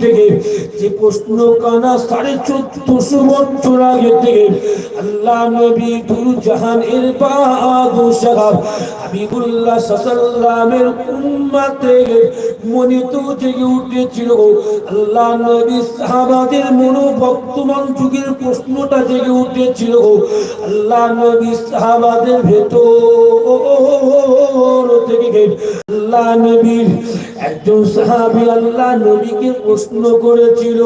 থেকে, যে প্রশ্ন কানা সাড়ে চোদ্দশো বছর আগে থেকে, আল্লাহ নবী দুর জাহান এর বাদশাহ হাবিবুল্লাহ সাল্লামের উম্মতে মনিত জেগে উঠেছিল। আল্লাহ নবী সাহাবাদের মনো বর্তমান যুগের প্রশ্নটা জেগে উঠেছিল। আল্লাহ নবী সাহাবাদের ভেতর থেকে আল্লাহ নবীর একজন সাহাবী আল্লাহ নবীকে প্রশ্ন করেছিল,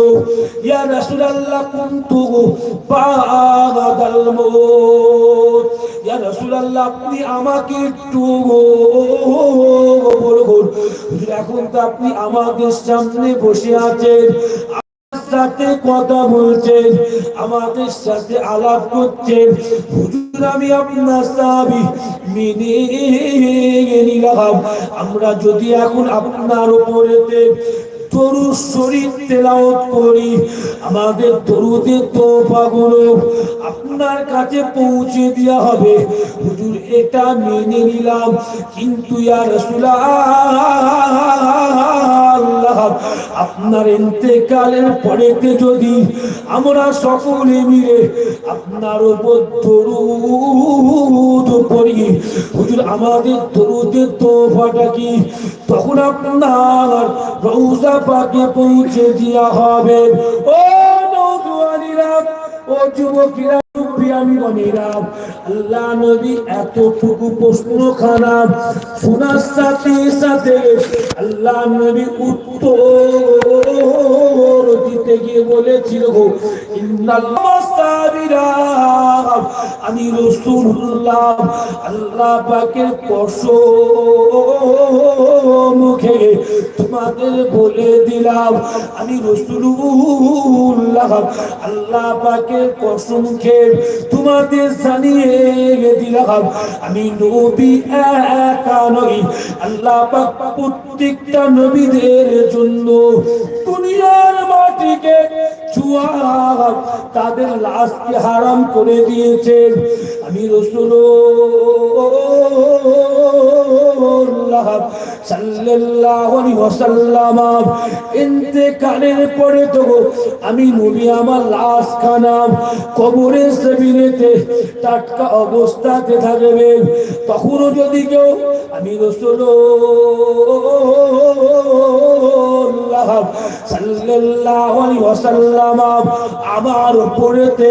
ইয়া রাসূলুল্লাহ, কুনতু বাদাল মউত? আপনি আমাকে এখন তো আপনি আমাদের সামনে বসে আছেন সাথে কথা বলছেন আমাদের সাথে আলাপ করছেন। আমি আপনার সাহাবি মেনে নিলাম। আমরা যদি এখন আপনার উপরেতে তরু শরীর তেলাওত করি। আমাদের তরুদের তোফাগুলো আপনার কাছে পৌঁছে দেওয়া হবে। এটা মেনে নিলাম। কিন্তু ইয়া রাসূলুল্লাহ আপনার ইন্তেকালের পরেতে যদি আমরা সকলে মিলে আপনার উপর দরুদ পড়ি, হুজুর, আমাদের দরুদের তোফাটা কি? তখন আপনার রৌজা পাকে পৌঁছে দেওয়া হবে। ও নৌজওয়ানিরা, ও যুবকেরা আমি বনিরাম আল্লাহ নবী এতটুকু প্রশ্ন খারাপ শোনার সাথে সাথে আল্লাহ নবী উত্তর দিতে গিয়ে বলেছিল আমি আল্লাহ পাকের মুখে তোমাদের বলে দিলাম, আমি রসুল্লাহ, আল্লাহ পাকের খেয়ে তোমাদের জানিয়ে দিলাম, আমি নবী একা নই, আল্লাহ পাক প্রত্যেকটা নবীদের জন্য মাটিকে চুয়া তাদের লাশকে হারাম করে দিয়েছেন। আমি রসুল সাল্লাল্লাহু আলাইহি ওয়াসাল্লাম, ইন্তেকালের পরে তো আমি নবী আমার লাশ খানাম কবরের জমিনেতে টাটকা অবস্থাতে থাকবে। তখনও যদি কেউ, আমি রসুল সাল্লাল্লাহু আলাইহি ওয়াসাল্লাম, আমার উপরেতে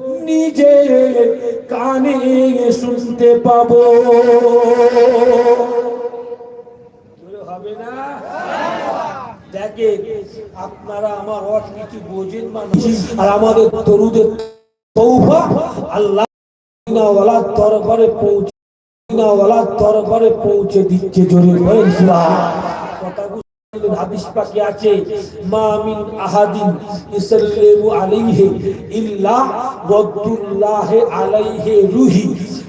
নিজে কানে শুনতে পাবো। হবে না? দেখে আপনারা আমার অর্থ কিছু বোঝেন মানুষ। আর আমাদের তরুদের তৌফা আল্লাহ দরবারে পৌঁছে দরবারে পৌঁছে দিচ্ছে জোরে বলেন আছে, মা আহাদিন ইসাল্লিমু আলাইহি ইল্লা রাদ্দুল্লাহ আলাইহি রুহি।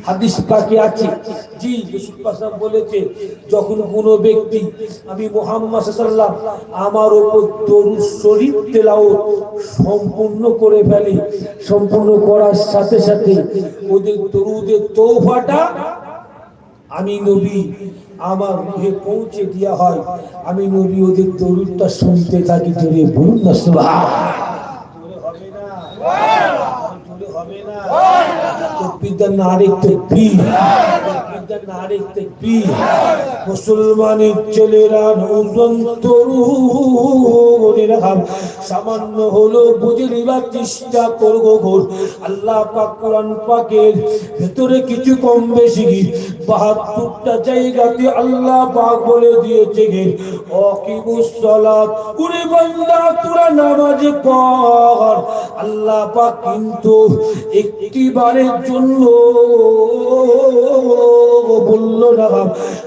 হাদিস পাকে আছে। জি, ইউসুফ পাশাম বলেছে, যখন কোন ব্যক্তি আমি মুহাম্মদ সাল্লাল্লাহু আমার উপর দরুদ শরীফ তেলাওয়াত সম্পূর্ণ করে ফেলে, সম্পূর্ণ করার সাথে সাথে ওদের দরুদের তৌফাটা আমি নবী, আমার মুখে পৌঁছে দেওয়া হয়। আমি নবী, ওদের দরুদটা শুনতে থাকি, জোরে বলুন না সুবহান হবে সামান্য হলো বুঝে নিবার চেষ্টা করব ঘোর। আল্লাহ পাক পাকের ভেতরে কিছু কম বেশি বাহাত্তরটা জায়গাতে আল্লাহ পাক বলে দিয়েছে সালাত। বান্দা, তোরা নামাজ পড়। আল্লাহ পাক কিন্তু একটি বারের জন্য বলল, না,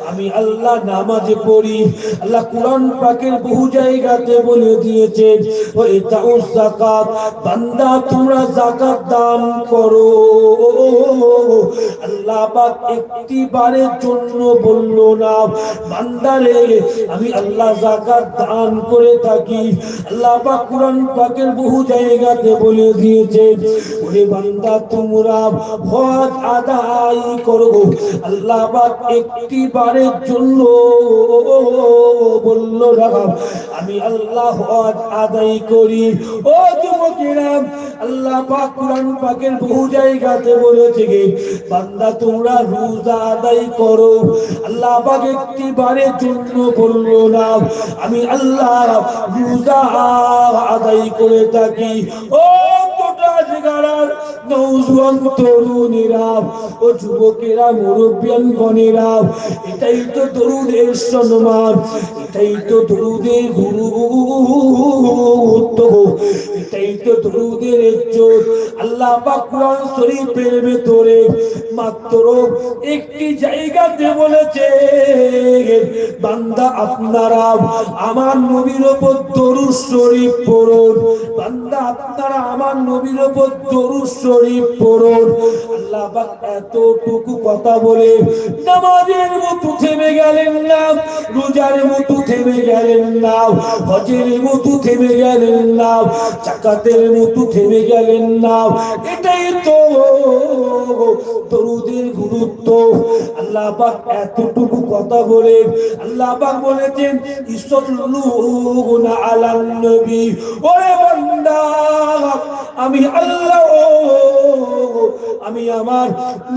আমি আল্লাহ নামাজে পড়ি। আল্লাহ কোরআন পাকের বহু জায়গাতে বলে দিয়েছে ও জাকাত বান্দা, তোমরা জাকাত দান করো। আল্লাহ পাক একটি বারের জন্য বলল, না, বান্দারে, আমি আল্লাহ জাকাত দান করে থাকি। আল্লাহ পাক কোরআন পাকের বহু জায়গাতে বলে দিয়েছে, ওরে বান্দা, তোমরা হজ আদায় করো। আল্লাহ পাক একটি বারের জন্য বলল, না, আমি আল্লাহ হজ আদায় করি। ও যুবকেরা, আল্লাহ পাক কোরআন পাকের বহু জায়গাতে বলেছে, বান্দা, তোমরা রোজা আদায় করো। আল্লাহ পাক একটি বারের জন্য বলল না আমি আল্লাহ রোজা আদায় করে থাকি। ও তরুণীরা ও যুবকেরা, মুরব্বিয়ান গণেরা এটাই তো সম্মান, এটাই তো দরুদের গুরু এটাই তো দরুদের ইজ্জত। আল্লাহ শরীফের ভেতরে মাত্র একটি জায়গাতে বলেছে, বান্দা আপনারা, আমার নবীর ওপর দরুদ শরীফ পড়ুন। বান্দা আপনারা, আমার নবীর উপর দরুদ শরীফ পড়ুন। আল্লাহ পাক এতটুকু কথা বলে নামাজের মতো থেমে গেলেন না, রোজার মতো থেমে গেলেন না, হজের মতো থেমে গেলেন না চাকাতের মতো থেমে গেলেন না। এটাই তো দরুদের গুরুত্ব। আল্লাহ পাক এতটুকু কথা বলে, আল্লাহ পাক বলেছেন, ইসল্লুনা আলান নবী ওরে বান্দা। আমি আল্লাহ, আমি আমার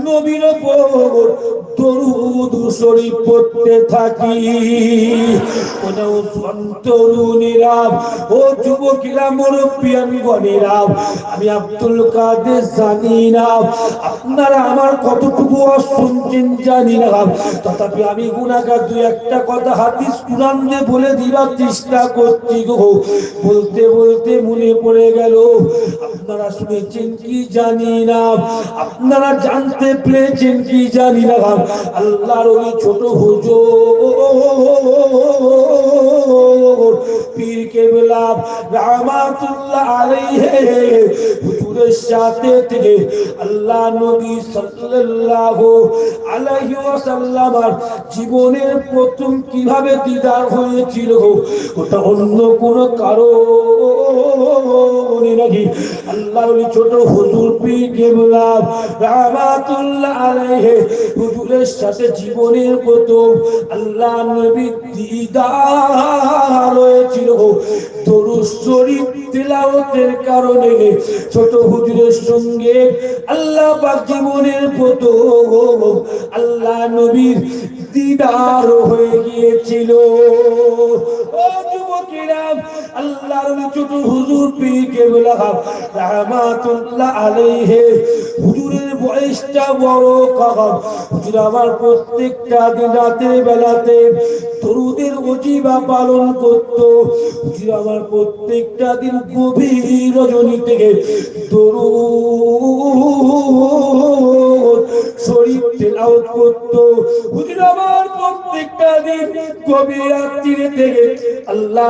নবীর উপর দরুদ শরীফ পড়তে থাকি। কোন তরুণীরা ও যুবকেরা মুরব্বিয়ান গণেরা আমি আব্দুল কাদের জানি না। আপনারা আমার কতটুকু শুনছেন জানি না। তথাপি আমি গুণাগার দু একটা কথা হাদিস কুরান দিয়ে বলে দিবার চেষ্টা করছি গো। বলতে বলতে মনে পড়ে গেল, আপনারা শুনেছেন কি জানি না, আপনারা জানতে পেরেছেন কি জানি না, আল্লাহর ওই ছোট হুজুর, পীর কেবলা রামাতুল্লাহ আলাইহি আল্লাহ নবী জীবনের প্রথম কীভাবে দিদার হয়েছিল, ওটা অন্য কোন নাকি? আল্লাহ ছোট হুজুর পীর কেবলা রাহমাতুল্লাহ আলাইহি, হুজুরের সাথে জীবনের প্রথম আল্লাহ নবী দিদার হয়েছিল। কারণে ছোট হুজুরের সঙ্গে আল্লাহ পাক জীবনের প্রথম আল্লাহ নবীর দিদার হয়ে গিয়েছিল। ও যুবকেরা আল্লাহর ছোট হুজুর পীর কেবলা রাহমাতুল্লাহ আলাইহি। হুজুরের বয়সটা বড় কখন হুজুর আমার প্রত্যেকটা দিন রাতের বেলাতে দরুদের অজিবা পালন করত। হুজুর আমার প্রত্যেকটা দিন গভীর রজনী থেকে দরুদ শরীফ তেলাওয়াত করত। হুজুর আমার প্রত্যেকটা দিন গভীর রাত্রিরে থেকে আল্লাহ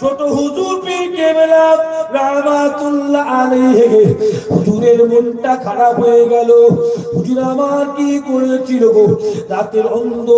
ছোট হুজুর পীর কেবলা রাহমাতুল্লাহ আলাইহি। হুজুরের মনটা খারাপ হয়ে গেল। হুজুর আমার কি করেছিল গো? রাতের অন্ধ